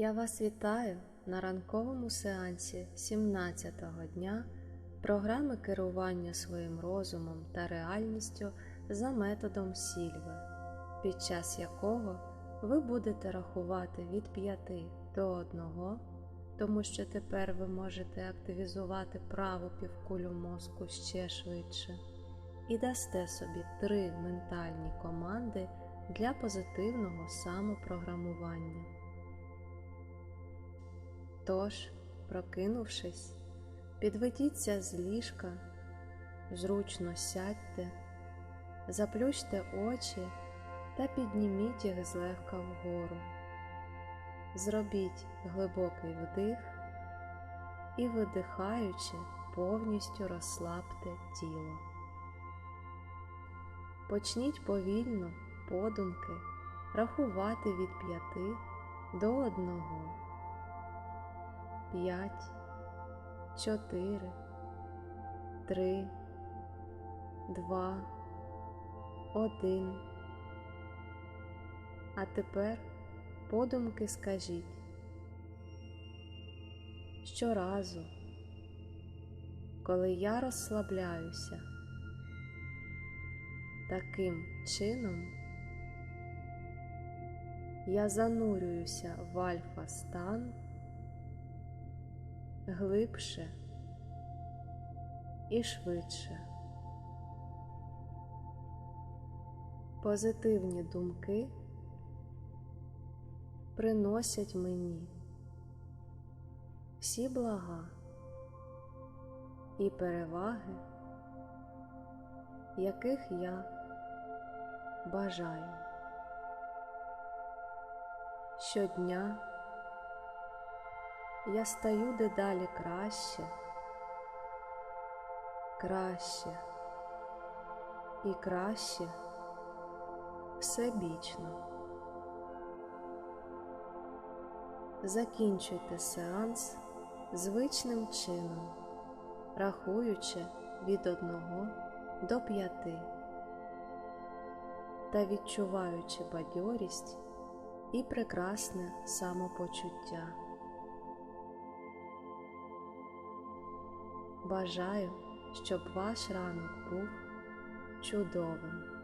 Я вас вітаю на ранковому сеансі 17-го дня програми керування своїм розумом та реальністю за методом Сільви, під час якого ви будете рахувати від 5 до 1, тому що тепер ви можете активізувати праву півкулю мозку ще швидше, і дасте собі три ментальні команди для позитивного самопрограмування. Тож, прокинувшись, підведіться з ліжка, зручно сядьте, заплющте очі та підніміть їх злегка вгору. Зробіть глибокий вдих і, видихаючи, повністю розслабте тіло. Почніть повільно, подумки, рахувати від п'яти до одного. П'ять, чотири, три, два, один. А тепер подумки скажіть. Щоразу, коли я розслабляюся, таким чином я занурююся в альфа стан глибше і швидше. Позитивні думки приносять мені всі блага і переваги, яких я бажаю. Щодня я стаю дедалі краще, краще і краще всебічно. Закінчуйте сеанс звичним чином, рахуючи від одного до п'яти та відчуваючи бадьорість і прекрасне самопочуття. Бажаю, щоб ваш ранок був чудовим.